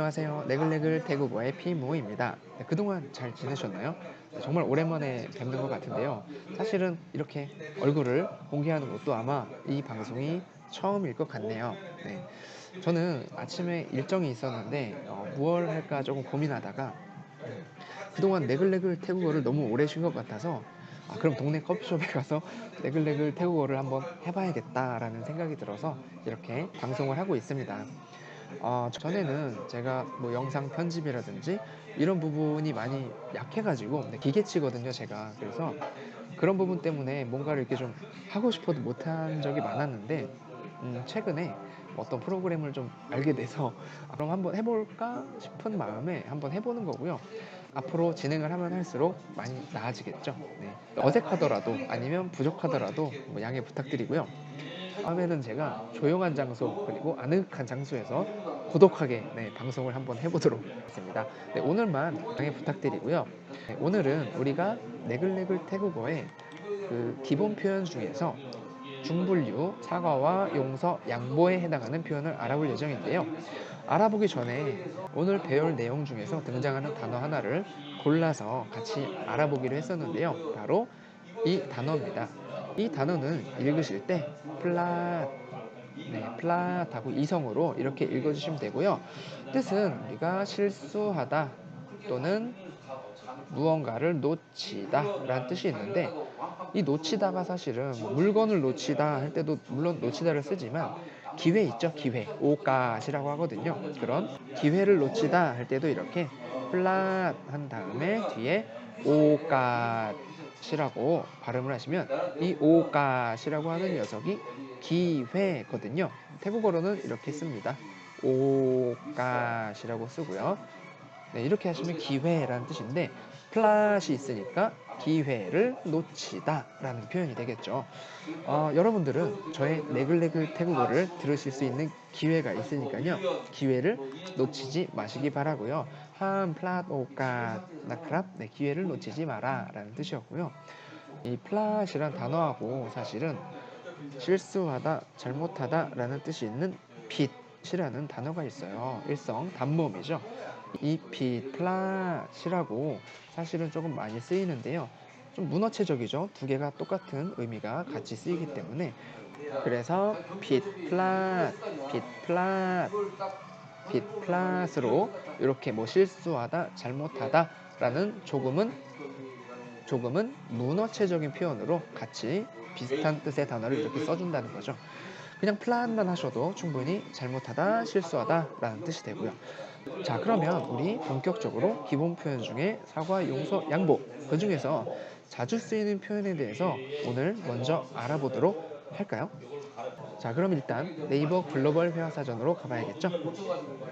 안녕하세요. 네글네글 태국어의 피모입니다. 네, 그동안 잘 지내셨나요? 네, 정말 오랜만에 뵙는 것 같은데요. 사실은 이렇게 얼굴을 공개하는 것도 아마 이 방송이 처음일 것 같네요. 네. 저는 아침에 일정이 있었는데 어, 무얼 할까 조금 고민하다가 그동안 네글네글 태국어를 너무 오래 쉰 것 같아서 아, 그럼 동네 커피숍에 가서 네글네글 태국어를 한번 해봐야겠다라는 생각이 들어서 이렇게 방송을 하고 있습니다. 어, 전에는 제가 뭐 영상 편집이라든지 이런 부분이 많이 약해가지고 네, 기계치거든요, 제가. 그래서 그런 부분 때문에 뭔가를 이렇게 좀 하고 싶어도 못한 적이 많았는데 음, 최근에 어떤 프로그램을 좀 알게 돼서 아, 그럼 한번 해볼까 싶은 마음에 한번 해보는 거고요. 앞으로 진행을 하면 할수록 많이 나아지겠죠. 네. 어색하더라도 아니면 부족하더라도 뭐 양해 부탁드리고요. 다음에는 제가 조용한 장소 그리고 아늑한 장소에서 고독하게 네, 방송을 한번 해보도록 하겠습니다. 네, 오늘만 양해 부탁드리고요. 네, 오늘은 우리가 네글네글 태국어의 그 기본 표현 중에서 중분류, 사과와 용서, 양보에 해당하는 표현을 알아볼 예정인데요. 알아보기 전에 오늘 배울 내용 중에서 등장하는 단어 하나를 골라서 같이 알아보기로 했었는데요. 바로 이 단어입니다. 이 단어는 읽으실 때 플랫, 네, 플랫하고 이성으로 이렇게 읽어주시면 되고요. 뜻은 우리가 실수하다 또는 무언가를 놓치다 라는 뜻이 있는데 이 놓치다가 사실은 물건을 놓치다 할 때도 물론 놓치다를 쓰지만 기회 있죠 기회 오갓이라고 하거든요 그런 기회를 놓치다 할 때도 이렇게 플랫 한 다음에 뒤에 오갓 이라고 발음을 하시면 이 오갓이라고 하는 녀석이 기회거든요 태국어로는 이렇게 씁니다 오갓이라고 쓰고요 네, 이렇게 하시면 기회라는 뜻인데 플랫이 있으니까 기회를 놓치다 라는 표현이 되겠죠. 어, 여러분들은 저의 네글네글 태국어를 들으실 수 있는 기회가 있으니까요. 기회를 놓치지 마시기 바라고요. 한 플랫 오까 나크랍 네, 기회를 놓치지 마라 라는 뜻이었고요. 이 플랫이란 단어하고 사실은 실수하다, 잘못하다 라는 뜻이 있는 빛이라는 단어가 있어요. 일성 단모음이죠. 이 빛, 플랫이라고 사실은 조금 많이 쓰이는데요. 좀 문어체적이죠. 두 개가 똑같은 의미가 같이 쓰이기 때문에 그래서 빛, 플랫, 빛, 플랫, 빛, 플랫으로 이렇게 뭐 실수하다, 잘못하다 라는 조금은 조금은 문어체적인 표현으로 같이 비슷한 뜻의 단어를 이렇게 써준다는 거죠. 그냥 플랫만 하셔도 충분히 잘못하다, 실수하다 라는 뜻이 되고요. 자 그러면 우리 본격적으로 기본 표현 중에 사과, 용서, 양보 그 중에서 자주 쓰이는 표현에 대해서 오늘 먼저 알아보도록 할까요? 자 그럼 일단 네이버 글로벌 회화사전으로 가봐야겠죠?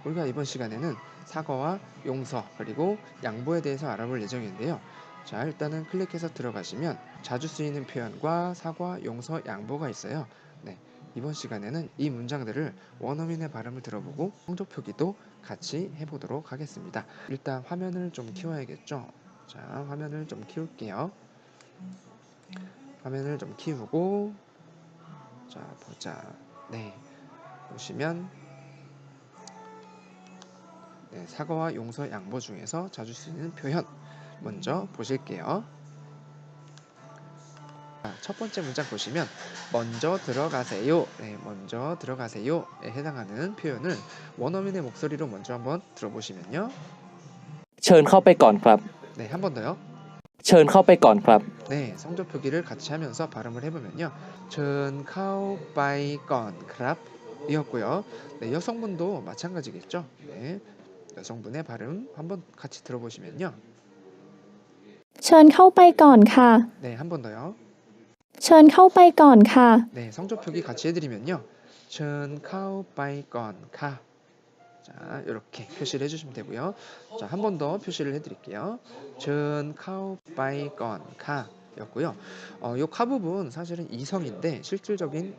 우리가 이번 시간에는 사과와 용서 그리고 양보에 대해서 알아볼 예정인데요. 자 일단은 클릭해서 들어가시면 자주 쓰이는 표현과 사과, 용서, 양보가 있어요. 네, 이번 시간에는 이 문장들을 원어민의 발음을 들어보고 성적 표기도 같이 해보도록 하겠습니다. 일단 화면을 좀 키워야겠죠. 자, 화면을 좀 키울게요. 화면을 좀 키우고 자, 보자. 네. 보시면 네, 사과와 용서, 양보 중에서 자주 쓰이는 표현 먼저 보실게요. 첫 번째 문장 보시면 먼저 들어가세요. 네, 먼저 들어가세요에 해당하는 표현을 원어민의 목소리로 먼저 한번 들어보시면요. เชิญเข้าไปก่อนครับ 네, 한 번 더요. เชิญเข้าไปก่อนครับ 네, 성적 표기를 같이 하면서 발음을 해보면요. 전 카오 바이 건 크랍 이었고요. 네, 여성분도 마찬가지겠죠. 네, 여성분의 발음 한번 같이 들어보시면요. เชิญเข้าไปก่อนค่ะ 네, 한 번 더요. เชิญเข้าไปก่อนค่ะ 네, 성적 표기 같이 해드리면요. 전 카오 바이 건 카. 자, 이렇게 표시를 해주시면 되고요. 자, 한 번 더 표시를 해드릴게요. 전 카오 바이 건 카. 였고요. 어, 요카 부분 사실은 이성인데 실질적인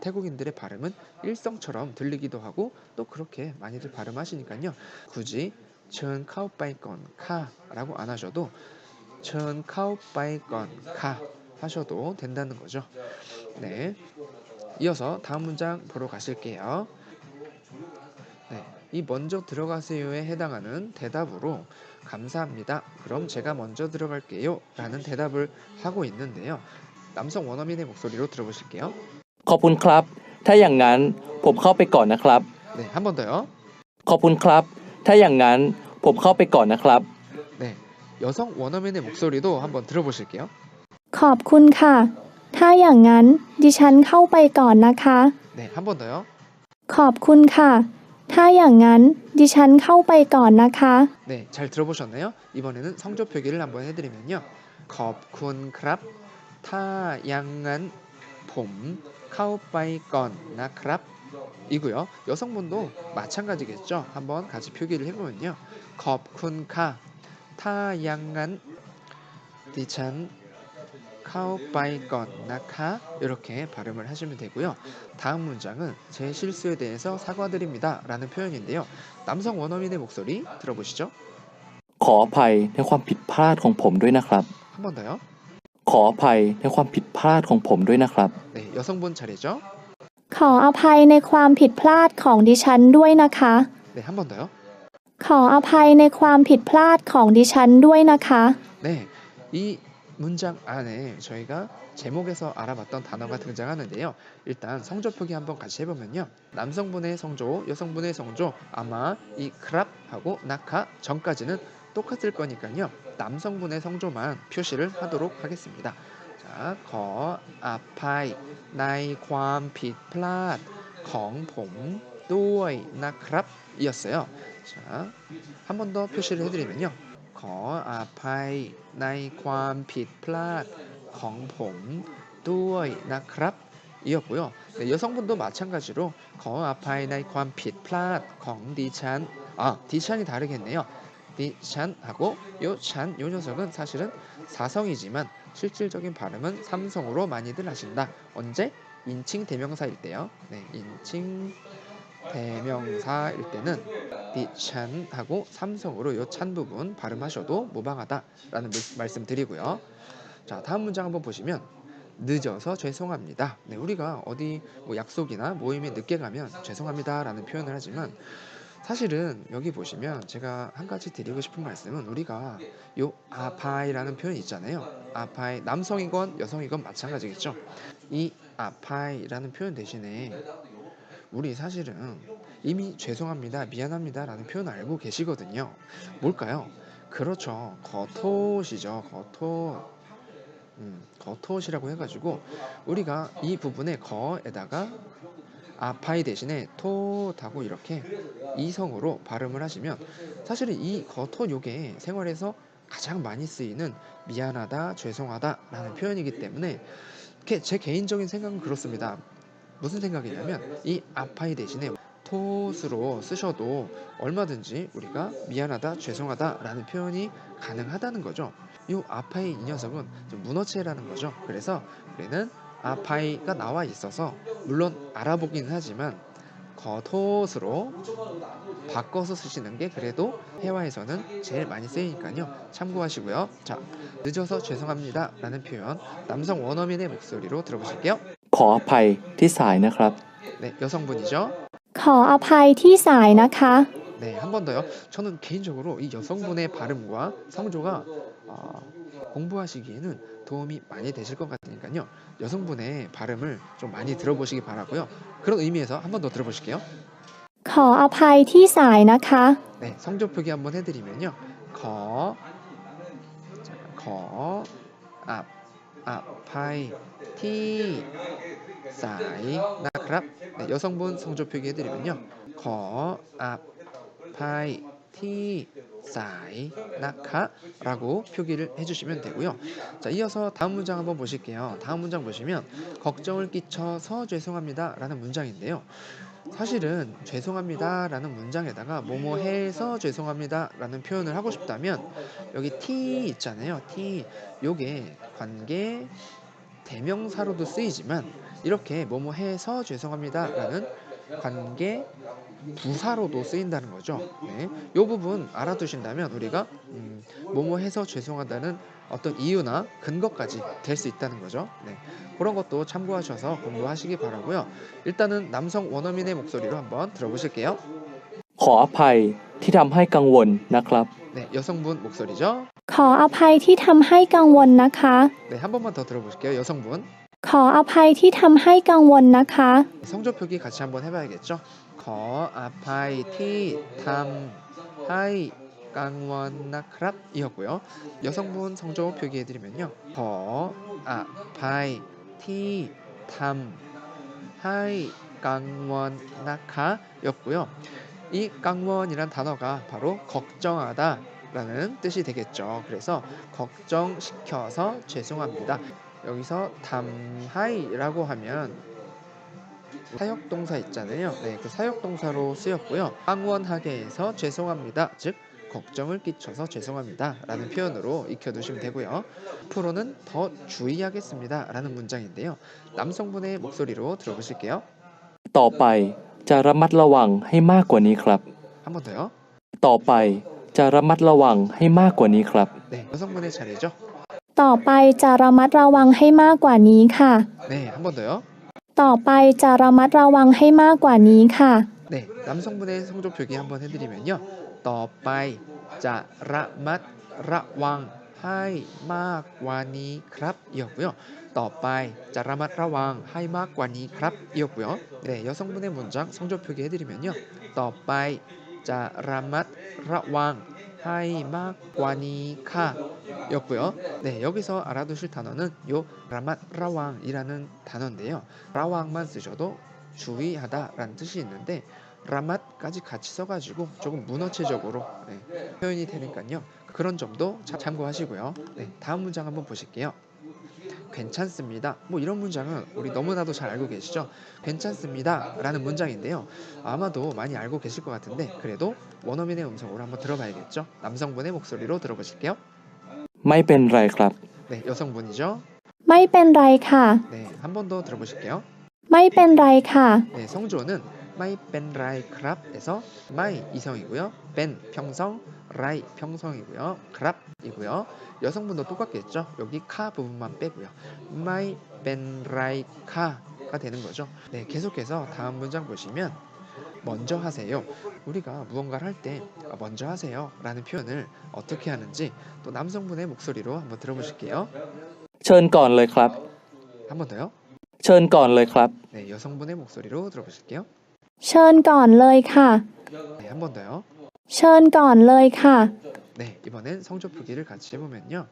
태국인들의 발음은 일성처럼 들리기도 하고 또 그렇게 많이들 발음하시니까요. 굳이 전 카오 바이 건 카라고 안 하셔도 전 카오 바이 건 카. 하셔도 된다는 거죠. 네. 이어서 다음 문장 보러 가실게요. 네. 이 먼저 들어가세요에 해당하는 대답으로 감사합니다. 그럼 제가 먼저 들어갈게요. 라는 대답을 하고 있는데요. 남성 원어민의 목소리로 들어보실게요. ขอบคุณครับ ถ้าอย่างนั้นผมเข้าไปก่อนนะครับ 네, 한 번 더요. ขอบคุณครับ ถ้าอย่างนั้นผมเข้าไปก่อนนะครับ 네, 여성 원어민의 목소리도 한번 들어보실게요. ขอบคุณค่ะ ถ้าอย่างนั้น ดิฉันเข้าไปก่อนนะคะ 네, 한 번 더요. ขอบคุณค่ะ ถ้าอย่างนั้น ดิฉันเข้าไปก่อนนะคะ 네, 잘 들어보셨나요? 이번에는 성조 표기를 한번 해드리면요. 컵쿤 크랍 타양한 봄 카우파이건 나크랍 이고요. 여성분도 마찬가지겠죠. 한번 같이 표기를 해보면요. 컵쿤 카 타양한 디찬 카우파이건 나카 이렇게 발음을 하시면 되고요. 다음 문장은 제 실수에 대해서 사과드립니다 라는 표현인데요. 남성 원어민의 목소리 들어보시죠. ขออภัยในความผิดพลาดของผมด้วยนะครับ 한 번 더요. ขออภัยในความผิดพลาดของผมด้วยนะครับ 네, 여성분 차례죠. ขออภัยในความผิดพลาดของดิฉันด้วยนะคะ 네, 한 번 더요. ขออภัยในความผิดพลาดของดิฉันด้วยนะคะ 네, 이 문장 안에 저희가 제목에서 알아봤던 단어가 등장하는데요. 일단 성조 표기 한번 같이 해보면요. 남성분의 성조, 여성분의 성조 아마 이 크랍하고 나카 전까지는 똑같을 거니까요. 남성분의 성조만 표시를 하도록 하겠습니다. 자, 거, 아파이, 나이, 관, 빛, 플랫, 공, 봄, 또이, 나크랍 이었어요. 자, 한 번 더 표시를 해드리면요. ขออภัยในความผิดพลาดของผมด้วยนะครับ 이었고요. 네, 여성분도 마찬가지로 ขออภัยในความผิดพลาดของดิฉัน 아, 디찬이 다르겠네요. 디찬하고 요 찬, 요 녀석은 사실은 사성이지만 실질적인 발음은 삼성으로 많이들 하신다. 언제? 인칭 대명사일 때요. 네, 인칭 대명사일 때는 디찬 하고 삼성으로 요 찬 부분 발음하셔도 무방하다라는 물- 말씀 드리고요. 자, 다음 문장 한번 보시면 늦어서 죄송합니다. 네, 우리가 어디 뭐 약속이나 모임에 늦게 가면 죄송합니다라는 표현을 하지만 사실은 여기 보시면 제가 한 가지 드리고 싶은 말씀은 우리가 요 아파이라는 표현 있잖아요. 아파이 남성이건 여성이건 마찬가지겠죠. 이 아파이라는 표현 대신에 우리 사실은 이미 죄송합니다, 미안합니다 라는 표현 알고 계시거든요. 뭘까요? 그렇죠. 겉옷이죠. 겉옷. 음, 겉옷이라고 해가지고 우리가 이 부분에 거에다가 아파이 대신에 톳하고 이렇게 이성으로 발음을 하시면 사실은 이 겉옷 요게 생활에서 가장 많이 쓰이는 미안하다, 죄송하다 라는 표현이기 때문에 게- 제 개인적인 생각은 그렇습니다. 무슨 생각이냐면 이 아파이 대신에 톳으로 쓰셔도 얼마든지 우리가 미안하다, 죄송하다라는 표현이 가능하다는 거죠. 이 아파이 이 녀석은 좀 문어체라는 거죠. 그래서 우리는 아파이가 나와 있어서 물론 알아보긴 하지만 겉옷으로 바꿔서 쓰시는 게 그래도 회화에서는 제일 많이 쓰이니까요. 참고하시고요. 자, 늦어서 죄송합니다. 라는 표현 남성 원어민의 목소리로 들어보실게요. ขออภัยที่สายนะครับ 네, 여성분이죠. ขออภัยที่สายนะคะ 네, 한 번 더요. 저는 개인적으로 이 여성분의 발음과 성조가 어, 공부하시기에는 도움이 많이 되실 것 같으니까요. 여성분의 발음을 좀 많이 들어보시기 바라고요. 그런 의미에서 한 번 더 들어보실게요. ขออภัยที่สายนะคะ 네, 성조 표기 한번 해드리면요. 거, 자, 거, 앞, 나크랍. 네, 여성분 성조 표기 해드리면요. 거, 아파이, 티, 사이, 나카라고 표기를 해주시면 되고요. 자, 이어서 다음 문장 한번 보실게요. 다음 문장 보시면 걱정을 끼쳐서 죄송합니다라는 문장인데요. 사실은 죄송합니다 라는 문장에다가 뭐뭐 해서 죄송합니다 라는 표현을 하고 싶다면 여기 t 있잖아요. t 요게 관계 대명사로도 쓰이지만 이렇게 뭐뭐 해서 죄송합니다 라는 관계 부사로도 쓰인다는 거죠. 네. 요 부분 알아두신다면 우리가 음, 뭐뭐 해서 죄송하다는 어떤 이유나 근거까지 될 수 있다는 거죠. 네. 그런 것도 참고하셔서 공부하시기 바라고요. 일단은 남성 원어민의 목소리로 한번 들어보실게요. ขออภัยที่ทำให้กังวลนะครับ 네, 여성분 목소리죠. ขออภัยที่ทำให้กังวลนะคะ 네, 한 번만 더 들어보실게요. 여성분. ขออภัยที่ทำให้กังวลนะคะ 성조 표기 같이 한번 해봐야겠죠. 거 아파이 티탐 하이 강원 나크랍 이었고요. 여성분 성조 표기해드리면요. 거 아파이 티탐 하이 강원 나카였고요. 이 강원이란 단어가 바로 걱정하다 라는 뜻이 되겠죠. 그래서 걱정시켜서 죄송합니다. 여기서 담하이라고 하면 사역동사 있잖아요. 네, 그 사역동사로 쓰였고요. 강원하게 해서 죄송합니다. 즉 걱정을 끼쳐서 죄송합니다라는 표현으로 익혀두시면 되고요. 앞으로는 더 주의하겠습니다. 라는 문장인데요. 남성분의 목소리로 들어보실게요. ต่อไปจะระมัดระวังให้มากกว่านี้ครับ 한 번 더요. ต่อไปจะระมัดระวังให้มากกว่านี้ครับ 네, 여성분의 차례죠. ต่อไปจะระมัดระวังให้มากกว่านี้ค่ะ 네, 한 번 더요. ต่อไปจะระมัดระวังให้มากกว่านี้ค่ะ 네, 남성분의 성조 표기 한번 해드리면요. 떠빠이 자라맛 라왕 하이 막와니 크랍 이었고요. 떠빠이 자라맛 라왕 하이 막와니 크랍 이었고요. 네, 여성분의 문장 성조 표기 해드리면요. 떠빠이 자라맛 라왕 하이 막와니 카였고요. 네, 여기서 알아두실 단어는 요 라맛 라왕이라는 단어인데요. 라왕만 쓰셔도 주의하다라는 뜻이 있는데 라맛까지 같이 써가지고 조금 문어체적으로 네, 표현이 되니까요. 그런 점도 자- 참고하시고요. 네, 다음 문장 한번 보실게요. 괜찮습니다. 뭐 이런 문장은 우리 너무나도 잘 알고 계시죠? 괜찮습니다. 라는 문장인데요. 아마도 많이 알고 계실 것 같은데 그래도 원어민의 음성으로 한번 들어봐야겠죠? 남성분의 목소리로 들어보실게요. ไม่เป็นไรครับ 네, 여성분이죠. ไม่เป็นไรค่ะ 네, 한 번 더 들어보실게요. ไม่เป็นไรค่ะ 네, 성조는 마이 벤라이 크랍에서 마이 이성이고요. 벤 평성, 라이 평성이고요. 크랍이고요. 여성분도 똑같겠죠. 여기 카 부분만 빼고요. 마이 벤라이 카가 되는 거죠. 네, 계속해서 다음 문장 보시면 먼저 하세요. 우리가 무언가를 할 때 먼저 하세요 라는 표현을 어떻게 하는지 또 남성분의 목소리로 한번 들어보실게요. เชิญก่อนเลยครับ 한 번 더요. เชิญก่อนเลยครับ 네, 여성분의 목소리로 들어보실게요. เชิญก่อนเลยค่ะ 네, 한 번 더요. เชิญก่อนเลยค่ะ 네, 이번엔 성조 표기를 같이 해보면요.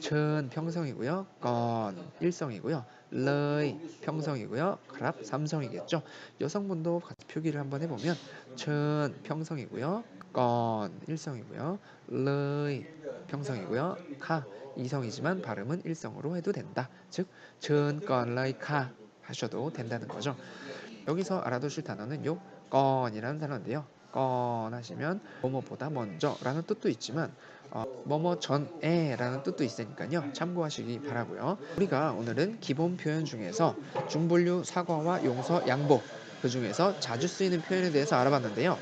천 평성이고요. 건 일성이고요. 러이 평성이고요. 그랍 삼성이겠죠. 여성분도 같이 표기를 한번 해보면 천 평성이고요. 건 일성이고요. 러이 평성이고요. 카 이성이지만 발음은 일성으로 해도 된다. 즉, 천, 건, 러이, 카 하셔도 된다는 거죠. 여기서 알아두실 단어는 요 건이라는 단어인데요. 건 하시면 뭐뭐보다 먼저라는 뜻도 있지만 어, 뭐뭐 전에라는 뜻도 있으니까요. 참고하시기 바라고요. 우리가 오늘은 기본 표현 중에서 중분류 사과와 용서 양보 그 중에서 자주 쓰이는 표현에 대해서 알아봤는데요.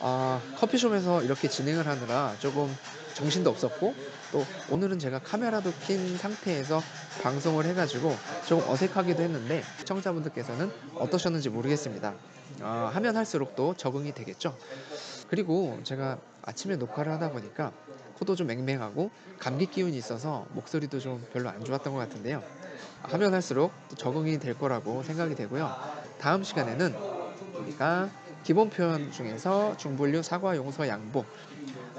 아, 커피숍에서 이렇게 진행을 하느라 조금 정신도 없었고 또 오늘은 제가 카메라도 킨 상태에서 방송을 해가지고 조금 어색하기도 했는데 시청자분들께서는 어떠셨는지 모르겠습니다. 아, 하면 할수록 또 적응이 되겠죠. 그리고 제가 아침에 녹화를 하다 보니까 코도 좀 맹맹하고 감기 기운이 있어서 목소리도 좀 별로 안 좋았던 것 같은데요. 하면 할수록 또 적응이 될 거라고 생각이 되고요. 다음 시간에는 우리가 기본 표현 중에서 중분류 사과, 용서, 양보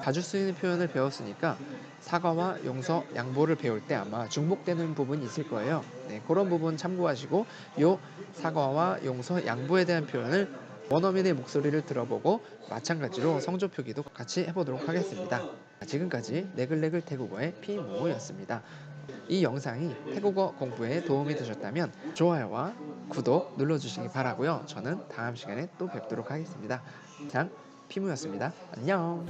자주 쓰이는 표현을 배웠으니까 사과와 용서, 양보를 배울 때 아마 중복되는 부분이 있을 거예요. 네, 그런 부분 참고하시고 요 사과와 용서, 양보에 대한 표현을 원어민의 목소리를 들어보고 마찬가지로 성조 표기도 같이 해보도록 하겠습니다. 지금까지 네글네글 태국어의 피모였습니다. 이 영상이 태국어 공부에 도움이 되셨다면 좋아요와 구독 눌러주시기 바라고요. 저는 다음 시간에 또 뵙도록 하겠습니다. 이상 피무였습니다. 안녕.